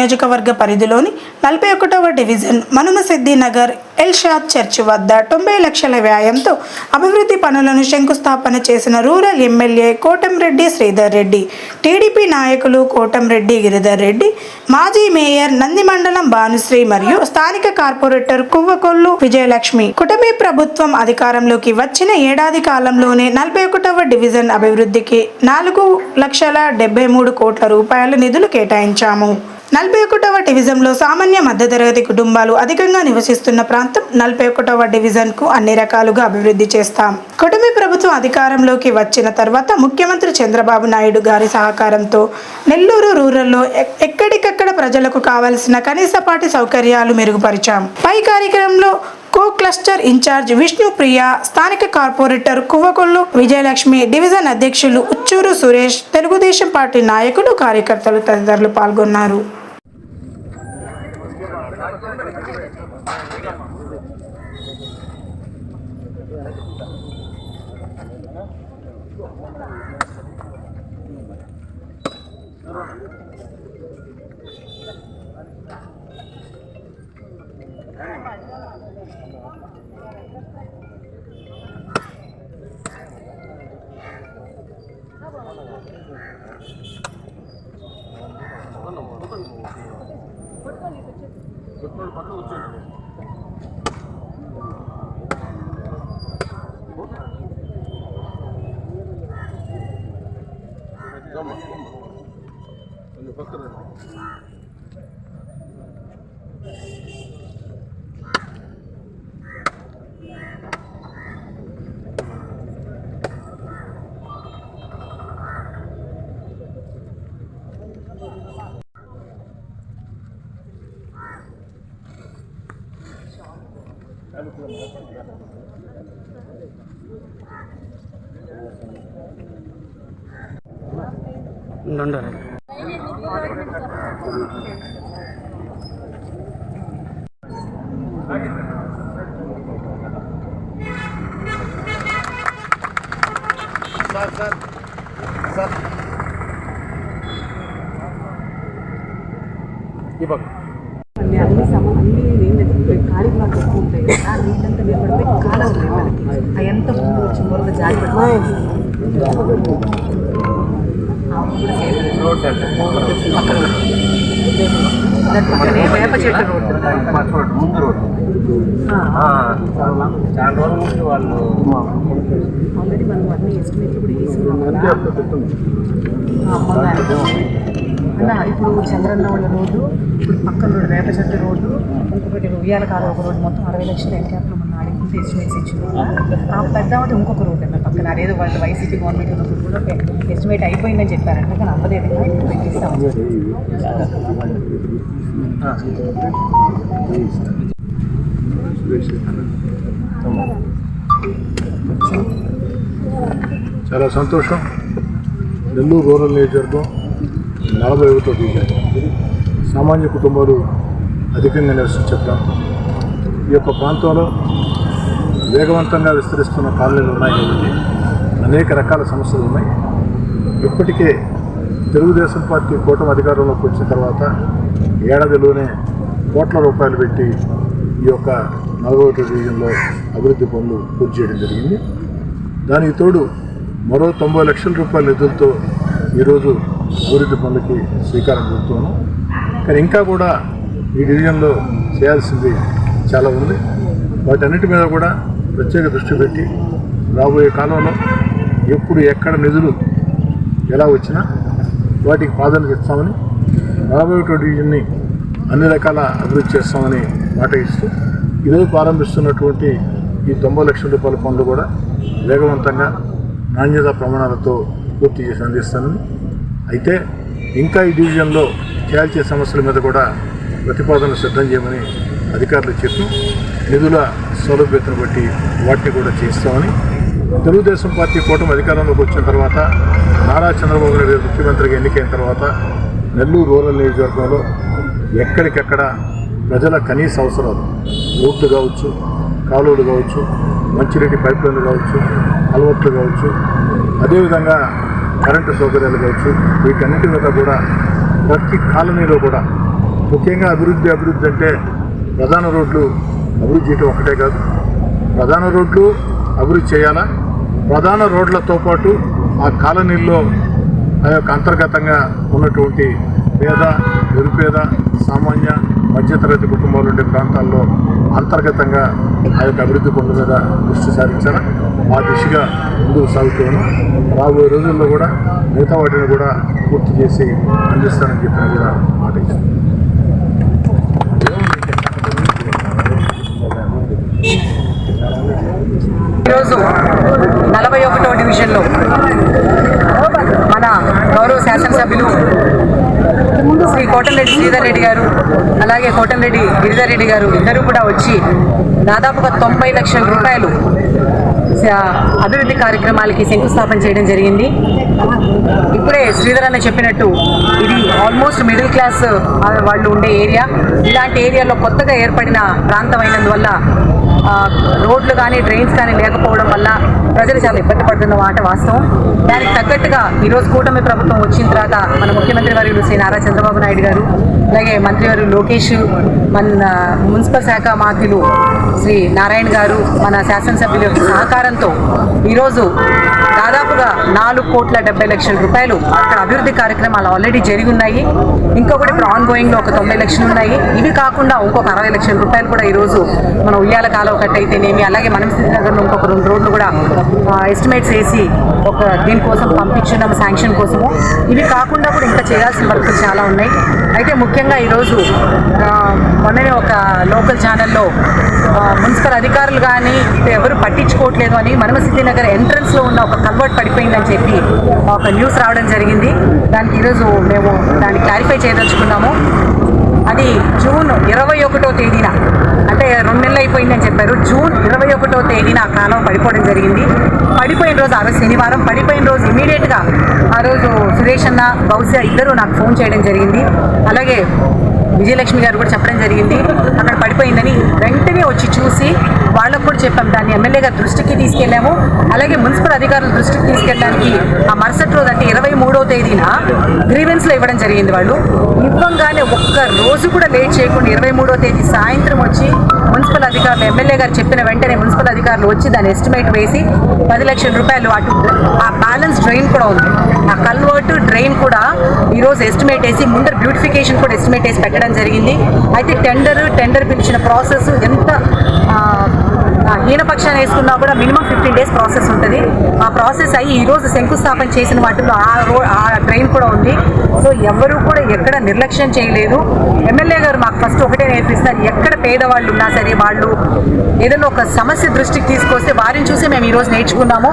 నియోజకవర్గ పరిధిలోని నలభై ఒకటవ డివిజన్ మనుమసిద్ధి నగర్ ఎల్షాద్ చర్చ్ వద్ద తొంభై లక్షల వ్యయంతో అభివృద్ధి పనులను శంకుస్థాపన చేసిన rural MLA Kotamreddy Sridhar Reddy TDP నాయకులు కోటంరెడ్డి గిరిధర్ రెడ్డి మాజీ మేయర్ నందిమండలం భానుశ్రీ మరియు స్థానిక కార్పొరేటర్ కువ్వకొల్లు విజయలక్ష్మి. కుటమి ప్రభుత్వం అధికారంలోకి వచ్చిన ఏడాది కాలంలోనే నలభై ఒకటవ డివిజన్ అభివృద్ధికి నాలుగు లక్షల డెబ్బై మూడు కోట్ల రూపాయల నిధులు కేటాయించాము. నలభై ఒకటవ డివిజన్లో సామాన్య మధ్యతరగతి కుటుంబాలు అధికంగా నివసిస్తున్న ప్రాంతం నలభై ఒకటవ డివిజన్కు అన్ని రకాలుగా అభివృద్ధి చేస్తాం. కుటుంబ ప్రభుత్వం అధికారంలోకి వచ్చిన తర్వాత ముఖ్యమంత్రి చంద్రబాబు నాయుడు గారి సహకారంతో నెల్లూరు రూరల్లో ఎక్- ఎక్కడికక్కడ ప్రజలకు కావలసిన కనీసపాటి సౌకర్యాలు మెరుగుపరిచాం. పై కార్యక్రమంలో కో క్లస్టర్ ఇన్ఛార్జ్ విష్ణుప్రియ స్థానిక కార్పొరేటర్ కువ్వకొల్లు విజయలక్ష్మి డివిజన్ అధ్యక్షులు ఉచ్చూరు సురేష్ తెలుగుదేశం పార్టీ నాయకులు కార్యకర్తలు తదితరులు పాల్గొన్నారు. పెట్రోల్ పక్కన వచ్చింది جمع اللي فكر Thank you. ఉండాలి అన్ని అన్ని సమ అన్ని నీళ్ళు ఖాళీ ప్లాట్ ఎక్కువ ఉంటాయి కదా ఆ నీళ్ళంతా నిలబడిపోయి కాలం ఉన్నాయి మనకి అవి ఎంత ముందు వచ్చి వరద జారి పక్కనే వేప చెట్టు రోడ్డు ముందు రోడ్డు చాలా రోజుల వాళ్ళు ఆల్రెడీ మనం అన్ని ఎస్టిమేట్లు కూడా వేసుకున్నాం కదా అన్న ఇప్పుడు చంద్రన్న వాళ్ళ రోడ్డు ఇప్పుడు పక్కన రోడ్డు వేప చెట్టు రోడ్డు ఇంకొకటి ఉయ్యాల కాదు ఒక రోడ్డు మొత్తం అరవై లక్షల ఎన్క్యాప్లో మన అడిగితే ఎస్టిమేట్స్ ఇచ్చిన ఆ పెద్దావతి ఇంకొక రోడ్డు పక్కన అదేదో వాళ్ళు వైసీపీ గవర్నమెంట్ ఉన్నప్పుడు కూడా ఎస్టిమేట్ అయిపోయిందని చెప్పారంట కానీ అవ్వలేదు చాలా సంతోషం. నెల్లూరు రూరల్ నియోజకవర్గం నలభై ఒకటో డివిజన్. సామాన్య కుటుంబాలు అధికంగా నివసించే ఈ యొక్క ప్రాంతంలో వేగవంతంగా విస్తరిస్తున్న కాలనీలు ఉన్నాయి కాబట్టి అనేక రకాల సమస్యలు ఉన్నాయి. ఇప్పటికే తెలుగుదేశం పార్టీ కూటమి అధికారంలోకి వచ్చిన తర్వాత ఏడాదిలోనే కోట్ల రూపాయలు పెట్టి ఈ యొక్క నలభై ఒకటో డివిజన్లో అభివృద్ధి పనులు పూర్తి చేయడం జరిగింది. దానికి తోడు మరో తొంభై లక్షల రూపాయల నిధులతో ఈరోజు అభివృద్ధి పనులకి శ్రీకారం చుడుతున్నాం. కానీ ఇంకా కూడా ఈ డివిజన్లో చేయాల్సింది చాలా ఉంది. వాటన్నిటి మీద కూడా ప్రత్యేక దృష్టి పెట్టి రాబోయే కాలంలో ఎప్పుడు ఎక్కడ నిధులు ఎలా వచ్చినా వాటికి ప్రాధాన్యత ఇస్తామని రాబోయేటువంటి వీటిని డివిజన్ని అన్ని రకాల అభివృద్ధి చేస్తామని మాట ఇస్తూ ఈరోజు ప్రారంభిస్తున్నటువంటి ఈ తొంభై లక్షల రూపాయల పనులు కూడా వేగవంతంగా నాణ్యత ప్రమాణాలతో పూర్తి చేసి అందిస్తానని. అయితే ఇంకా ఈ డివిజన్లో చేయాల్సిన సమస్యల మీద కూడా ప్రతిపాదనలు సిద్ధం చేయమని అధికారులు చెప్పి నిధుల సౌలభ్యతను బట్టి వాటిని కూడా చేస్తామని తెలుగుదేశం పార్టీ కూటమి అధికారంలోకి వచ్చిన తర్వాత నారా చంద్రబాబు నాయుడు గారు ముఖ్యమంత్రిగా ఎన్నికైన తర్వాత నెల్లూరు రూరల్ నియోజకవర్గంలో ఎక్కడికెక్కడ ప్రజల కనీస అవసరాలు రోడ్లు కావచ్చు కాలువలు కావచ్చు మంచినీటి పైప్లైన్లు కావచ్చు అలవాట్లు కావచ్చు అదేవిధంగా కరెంటు సౌకర్యాలు కావచ్చు వీటన్నిటి మీద కూడా ప్రతి కాలనీలో కూడా ముఖ్యంగా అభివృద్ధి అభివృద్ధి అంటే ప్రధాన రోడ్లు అభివృద్ధి చేయటం ఒకటే కాదు. ప్రధాన రోడ్లు అభివృద్ధి చేయాలా? ప్రధాన రోడ్లతో పాటు ఆ కాలనీల్లో ఆ యొక్క అంతర్గతంగా ఉన్నటువంటి పేద నిరుపేద సామాన్య మధ్యతరగతి కుటుంబాలు ఉండే ప్రాంతాల్లో అంతర్గతంగా ఆ యొక్క అభివృద్ధి పనుల మీద దృష్టి సారించాలా? ఆ దిశగా ముందుకు సాగుతున్నాను రాబోయే రోజుల్లో కూడా మిగతా వాటిని కూడా పూర్తి చేసి అందిస్తానని చెప్పిన కూడా మాట ఇస్తాను ఈరోజు నలభై ఒకటో డివిజన్లో మన గౌరవ శాసనసభ్యులు శ్రీ కోటంరెడ్డి శ్రీధర్ రెడ్డి గారు అలాగే కోటంరెడ్డి గిరిధర్ రెడ్డి గారు ఇద్దరు కూడా వచ్చి దాదాపుగా తొంభై లక్షల రూపాయలు అభివృద్ధి కార్యక్రమాలకి శంకుస్థాపన చేయడం జరిగింది. ఇప్పుడే శ్రీధర్ అన్న చెప్పినట్టు ఇది ఆల్మోస్ట్ మిడిల్ క్లాస్ వాళ్ళు ఉండే ఏరియా. ఇలాంటి ఏరియాలో కొత్తగా ఏర్పడిన ప్రాంతం అయినందువల్ల రోడ్లు కానీ డ్రైన్స్ కానీ లేకపోవడం వల్ల ప్రజలు చాలా ఇబ్బంది పడుతున్న మాట వాస్తవం. దానికి తగ్గట్టుగా ఈరోజు కూటమి ప్రభుత్వం వచ్చిన తర్వాత మన ముఖ్యమంత్రి వర్యులు శ్రీ నారా చంద్రబాబు నాయుడు గారు అలాగే మంత్రివారు లోకేష్ మన మున్సిపల్ శాఖ మాత్రులు శ్రీ నారాయణ గారు మన శాసనసభ్యుల యొక్క సహకారంతో ఈరోజు దాదాపుగా నాలుగు కోట్ల డెబ్బై లక్షల రూపాయలు అక్కడ అభివృద్ధి కార్యక్రమాలు ఆల్రెడీ జరిగి ఉన్నాయి. ఇంకొకటి ఇప్పుడు ఆన్ గోయింగ్లో ఒక తొంభై లక్షలు ఉన్నాయి. ఇవి కాకుండా ఇంకొక అరవై లక్షల రూపాయలు కూడా ఈరోజు మన ఉయ్యాల కాలం కట్ ఒకటైతేనేమి అలాగే మనం నగర్లో ఇంకొక రెండు రోడ్లు కూడా ఎస్టిమేట్స్ వేసి ఒక దీనికోసం పంపించున్నాము శాంక్షన్ కోసము. ఇవి కాకుండా కూడా ఇంకా చేయాల్సిన వర్కులు చాలా ఉన్నాయి. అయితే ముఖ్యంగా ఈరోజు మొన్ననే ఒక లోకల్ ఛానల్లో మున్సిపల్ అధికారులు కానీ ఎవరు పట్టించుకోవట్లేదు అని మనమసిద్ధి నగర్ ఎంట్రన్స్లో ఉన్న ఒక కల్వర్ట్ పడిపోయిందని చెప్పి ఒక న్యూస్ రావడం జరిగింది. దానికి ఈరోజు మేము దాన్ని క్లారిఫై చేయదలుచుకున్నాము. అది జూన్ ఇరవై ఒకటో తేదీన అంటే రెండు నెలలు అయిపోయిందని చెప్పారు. జూన్ ఇరవై ఒకటో తేదీన ఆ కాలం పడిపోవడం జరిగింది. పడిపోయిన రోజు ఆ రోజు శనివారం పడిపోయిన రోజు ఇమీడియట్గా ఆ రోజు సురేష్ అన్న బహుశా ఇద్దరు నాకు ఫోన్ చేయడం జరిగింది. అలాగే విజయలక్ష్మి గారు కూడా చెప్పడం జరిగింది. అక్కడ పడిపోయిందని వెంటనే వచ్చి చూసి వాళ్ళకు కూడా చెప్పాం. దాన్ని ఎమ్మెల్యే గారి దృష్టికి తీసుకెళ్ళాము. అలాగే మున్సిపల్ అధికారుల దృష్టికి తీసుకెళ్ళడానికి ఆ మరుసటి రోజు అంటే ఇరవై మూడో తేదీన గ్రీవెన్స్లో ఇవ్వడం జరిగింది వాళ్ళు. ఇవ్వంగానే ఒక్క రోజు కూడా లేట్ చేయకుండా ఇరవై మూడో తేదీ సాయంత్రం వచ్చి మున్సిపల్ అధికారులు ఎమ్మెల్యే గారు చెప్పిన వెంటనే మున్సిపల్ అధికారులు వచ్చి దాని ఎస్టిమేట్ వేసి పది లక్షల రూపాయలు అటు ఆ బ్యాలెన్స్ డ్రైన్ కూడా ఉంది. ఆ కల్వర్ట్ డ్రైన్ కూడా ఈరోజు ఎస్టిమేట్ వేసి ముందర బ్యూటిఫికేషన్ కూడా ఎస్టిమేట్ వేసి పెట్టడం జరిగింది. అయితే టెండర్ టెండర్ పిలిచిన ప్రాసెస్ ఎంత న్యూనపక్షాన్ని వేసుకున్నా కూడా మినిమం ఫిఫ్టీన్ డేస్ ప్రాసెస్ ఉంటుంది. ఆ ప్రాసెస్ అయ్యి ఈ రోజు శంకుస్థాపన చేసిన వాటిలో ఆ రో ఆ ట్రైన్ కూడా ఉంది. సో ఎవరు కూడా ఎక్కడ నిర్లక్ష్యం చేయలేదు. ఎమ్మెల్యే గారు మాకు ఫస్ట్ ఒకటే నేర్పిస్తారు. ఎక్కడ పేదవాళ్ళు ఉన్నా సరే వాళ్ళు ఏదైనా ఒక సమస్య దృష్టికి తీసుకొస్తే వారిని చూసి మేము ఈరోజు నేర్చుకున్నాము.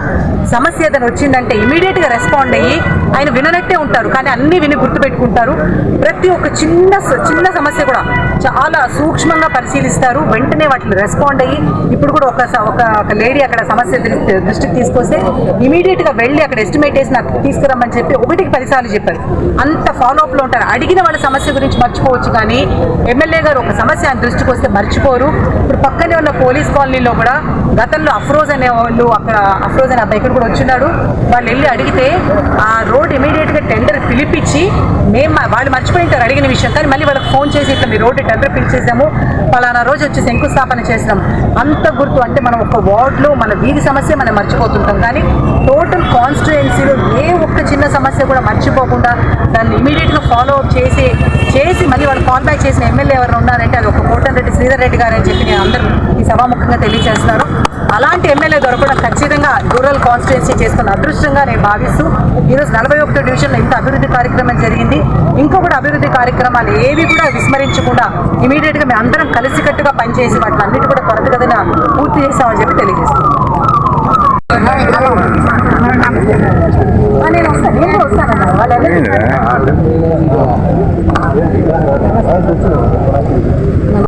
సమస్య ఏదైనా వచ్చిందంటే ఇమీడియట్గా రెస్పాండ్ అయ్యి ఆయన విననట్టే ఉంటారు. కానీ అన్ని విని గుర్తుపెట్టుకుంటారు. ప్రతి ఒక్క చిన్న చిన్న సమస్య కూడా చాలా సూక్ష్మంగా పరిశీలిస్తారు. వెంటనే వాటిని రెస్పాండ్ అయ్యి ఇప్పుడు కూడా ఒక ఒక ఒక లేడీ అక్కడ సమస్య దృష్టికి తీసుకొస్తే ఇమీడియట్గా వెళ్ళి అక్కడ ఎస్టిమేట్ వేసి నాకు తీసుకురమ్మని చెప్పి ఒకటికి పదిసార్లు చెప్పారు. అంత ఫాలో అప్లో ఉంటారు. అడిగిన వాళ్ళ సమస్య గురించి మర్చిపోవచ్చు కానీ ఎమ్మెల్యే గారు ఒక సమస్య ఆయన దృష్టికి వస్తే మర్చిపోరు. ఇప్పుడు పక్కనే ఉన్న పోలీస్ కాలనీలో కూడా గతంలో అఫ్రోజ్ అనే వాళ్ళు అక్కడ అఫ్రోజ్ అనే అబ్బాయి ఇక్కడ కూడా వచ్చినాడు. వాళ్ళు వెళ్ళి అడిగితే ఆ రోడ్ ఇమీడియట్గా టెండర్ పిలిపించి మేము వాళ్ళు మర్చిపోయింటారు అడిగిన విషయం. కానీ మళ్ళీ వాళ్ళకి ఫోన్ చేసి ఇట్లా మీ రోడ్డు టెండర్ పిలిచేసాము. పలానా రోజు వచ్చి శంకుస్థాపన చేసినాం. అంత గుర్తు అంటే మనం ఒక వార్డులో మన వీధి సమస్య మనం మర్చిపోతుంటాం. కానీ టోటల్ కాన్స్టిట్యుయెన్సీలో ఏ ఒక్క చిన్న సమస్య కూడా మర్చిపోకుండా దాన్ని ఇమీడియట్గా ఫాలో అప్ చేసి చేసి మళ్ళీ వాళ్ళు కాల్ బ్యాక్ చేసిన ఎమ్మెల్యే ఎవరు ఉన్నారంటే అది ఒక కోటంరెడ్డి శ్రీధర్ రెడ్డి గారు అని చెప్పి నేను అందరూ ఈ సభాముఖంగా తెలియజేస్తున్నారు అలాంటి ఎమ్మెల్యే దొరకడం ఖచ్చితంగా రూరల్ కాన్స్టిట్యున్సీ చేసుకున్న అదృష్టంగా నేను భావిస్తూ ఈరోజు నలభై ఒకటో డివిజన్లో ఇంత అభివృద్ధి కార్యక్రమం జరిగింది. ఇంకా కూడా అభివృద్ధి కార్యక్రమాలు ఏవి కూడా విస్మరించకుండా ఇమీడియట్గా మేము అందరం కలిసికట్టుగా పనిచేసి వాటిని అన్నిటి కూడా త్వరగతిన పూర్తి చేస్తామని చెప్పి తెలియజేస్తాం నేను వస్తాను నేను వస్తాను వాళ్ళు